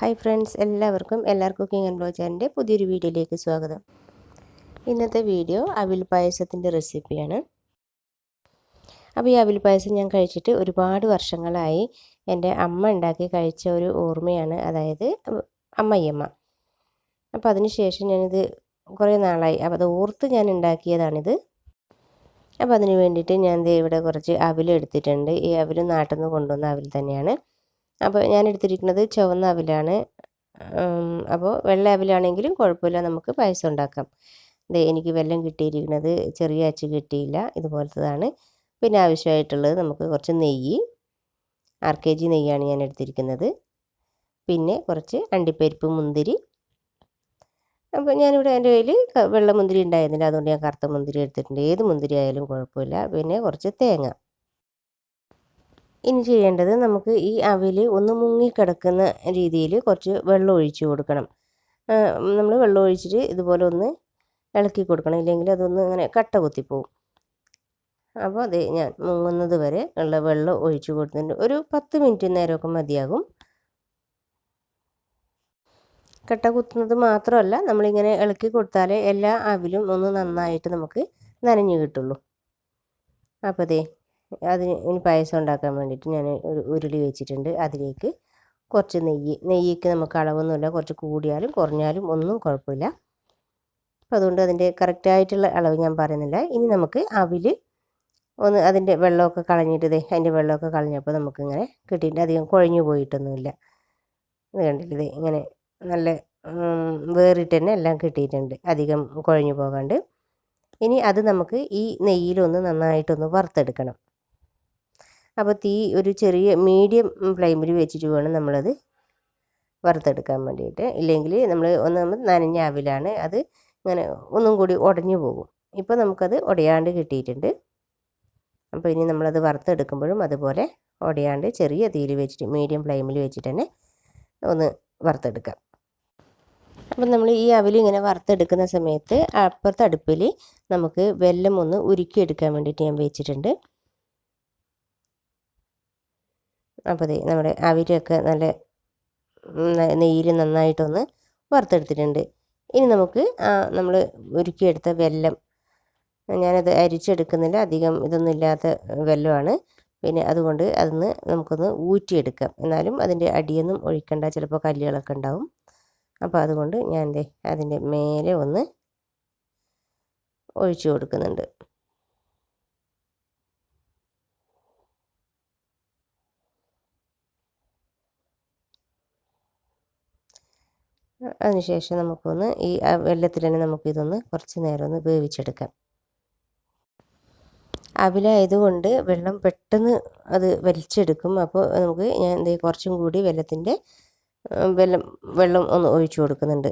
Hi friends എല്ലാവർക്കും എല്ലാർ cooking and blog ചാനലിന്റെ പുതിയൊരു വീഡിയോയിലേക്ക് സ്വാഗതം. ഇന്നത്തെ വീഡിയോ അവിൽ പായസത്തിന്റെ റെസിപ്പിയാണ്. അപ്പോൾ ഈ അവിൽ പായസം ഞാൻ കഴിച്ചിട്ട് ഒരുപാട് വർഷങ്ങളായി എന്റെ അമ്മ ഉണ്ടാക്കി കഴിച്ച ഒരു ഓർമ്മയാണ് അതായത് അമ്മയമ്മ. അപ്പോൾ അതിനുശേഷം ഞാനിത് കുറേ നാളായി അപ്പോൾ അത് ഓർത്ത് ഞാൻ ഉണ്ടാക്കിയതാണിത്. അപ്പോൾ അതിന് വേണ്ടിയിട്ട് ഞാൻ ഇവിടെ കുറച്ച് അവിൽ എടുത്തിട്ടുണ്ട്. ഈ അവിൽ നാട്ടിൽ നിന്ന് കൊണ്ടുവന്ന അവിൽ തന്നെയാണ്. അപ്പോൾ ഞാൻ എടുത്തിരിക്കുന്നത് ചുവന്ന അവിലാണ്. അപ്പോൾ വെള്ള അവിലാണെങ്കിലും കുഴപ്പമില്ല നമുക്ക് പായസം ഉണ്ടാക്കാം. ദേ എനിക്ക് വെല്ലം കിട്ടിയിരിക്കുന്നത് ചെറിയ അച്ച് കിട്ടിയില്ല ഇതുപോലത്തതാണ്. പിന്നെ ആവശ്യമായിട്ടുള്ളത് നമുക്ക് കുറച്ച് നെയ്യ് ആർ കെ ജി നെയ്യാണ് ഞാൻ എടുത്തിരിക്കുന്നത് പിന്നെ കുറച്ച് അണ്ടിപ്പരിപ്പ് മുന്തിരി. അപ്പോൾ ഞാനിവിടെ എന്റെ കയ്യിൽ വെള്ള മുന്തിരി ഉണ്ടായിരുന്നില്ല അതുകൊണ്ട് ഞാൻ കറുത്ത മുന്തിരി എടുത്തിട്ടുണ്ട്. ഏത് മുന്തിരി ആയാലും കുഴപ്പമില്ല. പിന്നെ കുറച്ച് തേങ്ങ. ഇനി ചെയ്യേണ്ടത് നമുക്ക് ഈ അവിൽ ഒന്ന് മുങ്ങിക്കിടക്കുന്ന രീതിയിൽ കുറച്ച് വെള്ളം ഒഴിച്ചു കൊടുക്കണം. നമ്മൾ വെള്ളം ഒഴിച്ചിട്ട് ഇതുപോലെ ഒന്ന് ഇളക്കി കൊടുക്കണം. ഇല്ലെങ്കിൽ അതൊന്ന് ഇങ്ങനെ കട്ട കുത്തിപ്പോവും അപ്പോൾ അത് ഞാൻ മുങ്ങുന്നത് വരെ ഉള്ള വെള്ളം ഒഴിച്ചു കൊടുത്തിട്ടുണ്ട്. ഒരു പത്ത് മിനിറ്റ് നേരമൊക്കെ മതിയാകും. കട്ട കുത്തുന്നത് മാത്രമല്ല നമ്മളിങ്ങനെ ഇളക്കി കൊടുത്താലേ എല്ലാ അവിലും ഒന്ന് നന്നായിട്ട് നമുക്ക് നനഞ്ഞു കിട്ടുള്ളൂ. അപ്പോൾ ദേ അതിന് ഇനി പായസം ഉണ്ടാക്കാൻ വേണ്ടിയിട്ട് ഞാൻ ഒരു ഉരുളി വെച്ചിട്ടുണ്ട്. അതിലേക്ക് കുറച്ച് നെയ്യ് നെയ്യ്ക്ക് നമുക്ക് അളവൊന്നുമില്ല. കുറച്ച് കൂടിയാലും കുറഞ്ഞാലും ഒന്നും കുഴപ്പമില്ല. അപ്പോൾ അതുകൊണ്ട് അതിന്റെ കറക്റ്റായിട്ടുള്ള അളവ് ഞാൻ പറയുന്നില്ല. ഇനി നമുക്ക് അവിൽ ഒന്ന് അതിന്റെ വെള്ളമൊക്കെ കളഞ്ഞിട്ട് ഇതേ അതിന്റെ വെള്ളമൊക്കെ കളഞ്ഞപ്പോൾ നമുക്കിങ്ങനെ കിട്ടിയിട്ട് അധികം കുഴഞ്ഞു പോയിട്ടൊന്നുമില്ല. ഇത് കണ്ടില്ലേ? ഇങ്ങനെ നല്ല വേറിട്ട് തന്നെ എല്ലാം കിട്ടിയിട്ടുണ്ട്. അധികം കുഴഞ്ഞു പോകാണ്ട്. ഇനി അത് നമുക്ക് ഈ നെയ്യിലൊന്ന് നന്നായിട്ടൊന്ന് വറുത്തെടുക്കണം. അപ്പോൾ തീ ഒരു ചെറിയ മീഡിയം ഫ്ലെയിമിൽ വെച്ചിട്ട് വേണം നമ്മളത് വറുത്തെടുക്കാൻ വേണ്ടിയിട്ട്. ഇല്ലെങ്കിൽ നമ്മൾ ഒന്ന് നമ്മൾ നനഞ്ഞ അവിലാണ് അത് ഇങ്ങനെ ഒന്നും കൂടി ഉടഞ്ഞു പോകും. ഇപ്പോൾ നമുക്കത് ഉടയാണ്ട് കിട്ടിയിട്ടുണ്ട്. അപ്പോൾ ഇനി നമ്മളത് വറുത്തെടുക്കുമ്പോഴും അതുപോലെ ഉടയാണ്ട് ചെറിയ തീയിൽ വെച്ചിട്ട് മീഡിയം ഫ്ലെയിമിൽ വെച്ചിട്ട് തന്നെ ഒന്ന് വറുത്തെടുക്കാം. അപ്പം നമ്മൾ ഈ അവിൽ ഇങ്ങനെ വറുത്തെടുക്കുന്ന സമയത്ത് അപ്പുറത്തെ അടുപ്പിൽ നമുക്ക് വെല്ലം ഒന്ന് ഉരുക്കിയെടുക്കാൻ വേണ്ടിയിട്ട് ഞാൻ വെച്ചിട്ടുണ്ട്. അപ്പോൾ നമ്മുടെ അവിരൊക്കെ നല്ല നെയ്യിൽ നന്നായിട്ടൊന്ന് വറുത്തെടുത്തിട്ടുണ്ട്. ഇനി നമുക്ക് നമ്മൾ ഉരുക്കിയെടുത്ത വെല്ലം ഞാനത് അരിച്ചെടുക്കുന്നില്ല അധികം ഇതൊന്നും ഇല്ലാത്ത വെല്ലമാണ്. പിന്നെ അതുകൊണ്ട് അതിന്ന് നമുക്കൊന്ന് ഊറ്റിയെടുക്കാം. എന്നാലും അതിന്റെ അടിയൊന്നും ഒഴിക്കണ്ട ചിലപ്പോൾ കല്ലുകളൊക്കെ ഉണ്ടാവും. അപ്പോൾ അതുകൊണ്ട് ഞാൻ അതിന്റെ മേലെ ഒന്ന് ഒഴിച്ചു കൊടുക്കുന്നുണ്ട്. അതിനുശേഷം നമുക്കൊന്ന് ഈ വെള്ളത്തിൽ തന്നെ നമുക്കിതൊന്ന് കുറച്ച് നേരം ഒന്ന് വേവിച്ചെടുക്കാം. അവിലായതുകൊണ്ട് വെള്ളം പെട്ടെന്ന് അത് വലിച്ചെടുക്കും. അപ്പോൾ നമുക്ക് ഞാൻ ദേ കുറച്ചും കൂടി വെള്ളത്തിന്റെ വെള്ളം വെള്ളം ഒന്ന് ഒഴിച്ചു കൊടുക്കുന്നുണ്ട്.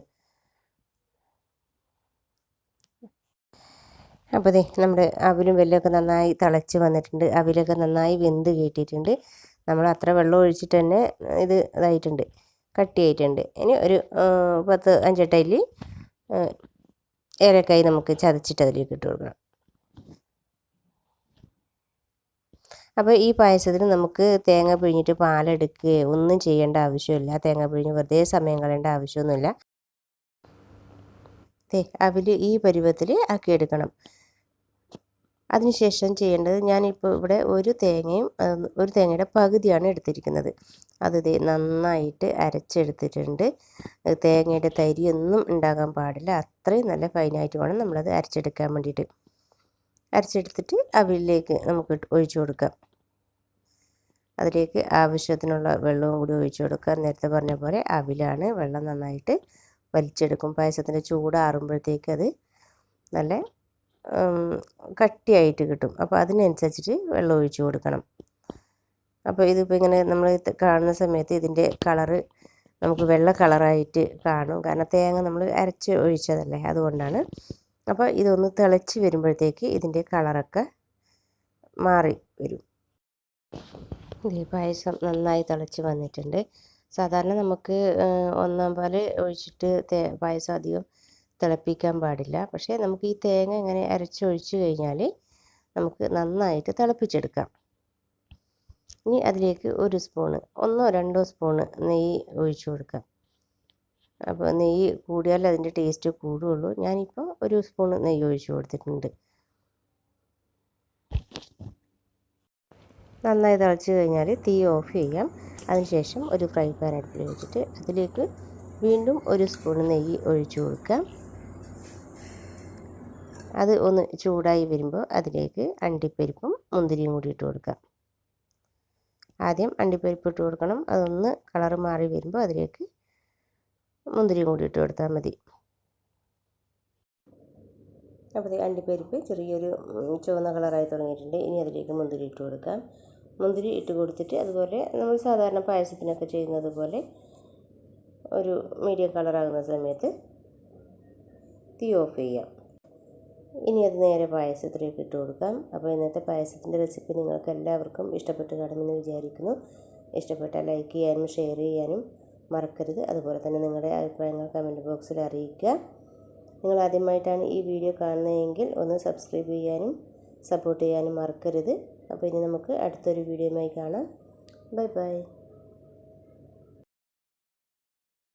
അപ്പോൾ ദേ നമ്മുടെ അവിലും വെല്ലമൊക്കെ നന്നായി തിളച്ച് വന്നിട്ടുണ്ട്. അവിലൊക്കെ നന്നായി വെന്ത് കയറ്റിയിട്ടുണ്ട് നമ്മൾ അത്ര വെള്ളം ഒഴിച്ചിട്ട് തന്നെ ഇത് ഇതായിട്ടുണ്ട്. കട്ടിയായിട്ടുണ്ട്. ഇനി ഒരു പത്ത് അഞ്ചെട്ടയിൽ ഏലക്കായി നമുക്ക് ചതച്ചിട്ട് അതിലേക്ക് ഇട്ട് കൊടുക്കണം. അപ്പോൾ ഈ പായസത്തിന് നമുക്ക് തേങ്ങ പിഴിഞ്ഞിട്ട് പാലെടുക്കുകയോ ഒന്നും ചെയ്യേണ്ട ആവശ്യമില്ല. തേങ്ങ പിഴിഞ്ഞ് വെറുതെ സമയം കളയേണ്ട ആവശ്യമൊന്നുമില്ല. അവിൽ ഈ പരുവത്തിൽ ആക്കിയെടുക്കണം. അതിനുശേഷം ചെയ്യേണ്ടത് ഞാനിപ്പോൾ ഇവിടെ ഒരു തേങ്ങയും ഒരു തേങ്ങയുടെ പകുതിയാണ് എടുത്തിരിക്കുന്നത്. അത് നന്നായിട്ട് അരച്ചെടുത്തിട്ടുണ്ട്. തേങ്ങയുടെ തരിയൊന്നും ഉണ്ടാകാൻ പാടില്ല. അത്രയും നല്ല ഫൈനായിട്ട് വേണം നമ്മളത് അരച്ചെടുക്കാൻ വേണ്ടിയിട്ട്. അരച്ചെടുത്തിട്ട് അവിലേക്ക് നമുക്ക് ഒഴിച്ചു കൊടുക്കാം. അതിലേക്ക് ആവശ്യത്തിനുള്ള വെള്ളവും കൂടി ഒഴിച്ചു കൊടുക്കുക. നേരത്തെ പറഞ്ഞ പോലെ അവിലാണ് വെള്ളം നന്നായിട്ട് വലിച്ചെടുക്കും. പായസത്തിന്റെ ചൂടാറുമ്പോഴത്തേക്ക് അത് നല്ല കട്ടിയായിട്ട് കിട്ടും. അപ്പോൾ അതിനനുസരിച്ചിട്ട് വെള്ളം ഒഴിച്ചു കൊടുക്കണം. അപ്പോൾ ഇതിപ്പോൾ ഇങ്ങനെ നമ്മൾ കാണുന്ന സമയത്ത് ഇതിന്റെ കളറ് നമുക്ക് വെള്ള കളറായിട്ട് കാണും. കാരണം തേങ്ങ നമ്മൾ അരച്ച് ഒഴിച്ചതല്ലേ അതുകൊണ്ടാണ്. അപ്പോൾ ഇതൊന്ന് തിളച്ച് വരുമ്പോഴത്തേക്ക് ഇതിന്റെ കളറൊക്കെ മാറി വരും. പായസം നന്നായി തിളച്ച് വന്നിട്ടുണ്ട്. സാധാരണ നമുക്ക് ഒന്നാം പാൽ ഒഴിച്ചിട്ട് പായസം അധികം തിളപ്പിക്കാൻ പാടില്ല. പക്ഷേ നമുക്ക് ഈ തേങ്ങ ഇങ്ങനെ അരച്ചൊഴിച്ച് കഴിഞ്ഞാൽ നമുക്ക് നന്നായിട്ട് തിളപ്പിച്ചെടുക്കാം. ഇനി അതിലേക്ക് ഒരു സ്പൂണ് ഒന്നോ രണ്ടോ സ്പൂണ് നെയ്യ് ഒഴിച്ചു കൊടുക്കാം. അപ്പോൾ നെയ്യ് കൂടിയാലേ അതിന്റെ ടേസ്റ്റ് കൂടുകയുള്ളൂ. ഞാനിപ്പോൾ ഒരു സ്പൂണ് നെയ്യ് ഒഴിച്ചു കൊടുത്തിട്ടുണ്ട്. നന്നായി തിളച്ച് കഴിഞ്ഞാൽ തീ ഓഫ് ചെയ്യാം. അതിനുശേഷം ഒരു ഫ്രൈ പാൻ അടുപ്പിൽ വെച്ചിട്ട് അതിലേക്ക് വീണ്ടും ഒരു സ്പൂൺ നെയ്യ് ഒഴിച്ചു കൊടുക്കാം. അത് ഒന്ന് ചൂടായി വരുമ്പോൾ അതിലേക്ക് അണ്ടിപ്പരിപ്പും മുന്തിരിയും കൂടി ഇട്ട് കൊടുക്കാം ആദ്യം അണ്ടിപ്പരിപ്പ് ഇട്ട് കൊടുക്കണം. അതൊന്ന് കളർ മാറി വരുമ്പോൾ അതിലേക്ക് മുന്തിരിയും കൂടി ഇട്ട് കൊടുത്താൽ മതി. അപ്പോൾ അണ്ടിപ്പരിപ്പ് ചെറിയൊരു ചുവന്ന കളറായി തുടങ്ങിയിട്ടുണ്ട്. ഇനി അതിലേക്ക് മുന്തിരി ഇട്ട് കൊടുക്കാം മുന്തിരി ഇട്ട് കൊടുത്തിട്ട് അതുപോലെ നമ്മൾ സാധാരണ പായസത്തിനൊക്കെ ചെയ്യുന്നത് പോലെ ഒരു മീഡിയം കളറാകുന്ന സമയത്ത് തീ ഓഫ് ചെയ്യാം ഇനി അത് നേരെ പായസത്തിലേക്ക് ഇട്ട് കൊടുക്കാം. അപ്പോൾ ഇന്നത്തെ പായസത്തിന്റെ റെസിപ്പി നിങ്ങൾക്ക് എല്ലാവർക്കും ഇഷ്ടപ്പെട്ട് കാണുമെന്ന് വിചാരിക്കുന്നു. ഇഷ്ടപ്പെട്ടാൽ ലൈക്ക് ചെയ്യാനും ഷെയർ ചെയ്യാനും മറക്കരുത്. അതുപോലെ തന്നെ നിങ്ങളുടെ അഭിപ്രായങ്ങൾ കമന്റ് ബോക്സിൽ അറിയിക്കുക. നിങ്ങൾ ആദ്യമായിട്ടാണ് ഈ വീഡിയോ കാണുന്നതെങ്കിൽ ഒന്ന് സബ്സ്ക്രൈബ് ചെയ്യാനും സപ്പോർട്ട് ചെയ്യാനും മറക്കരുത്. അപ്പോൾ ഇനി നമുക്ക് അടുത്തൊരു വീഡിയോയുമായി കാണാം. Bye bye.